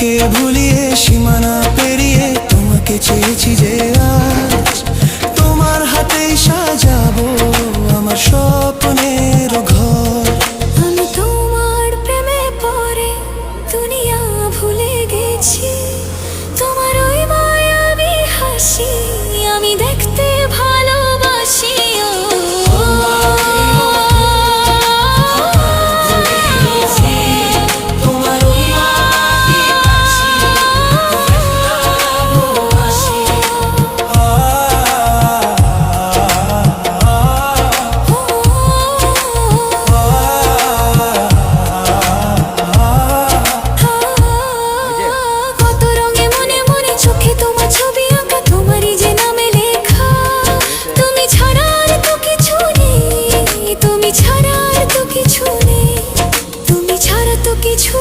কে ভুলিয়ে, সীমানা পেরিয়ে তোমাকে চেয়েছি যে আজ তোমার হাতেই সাজাবো আমার স্বপ্নের ঘর। আমি তোমার প্রেমে পড়ে দুনিয়া ভুলে গেছি। किचू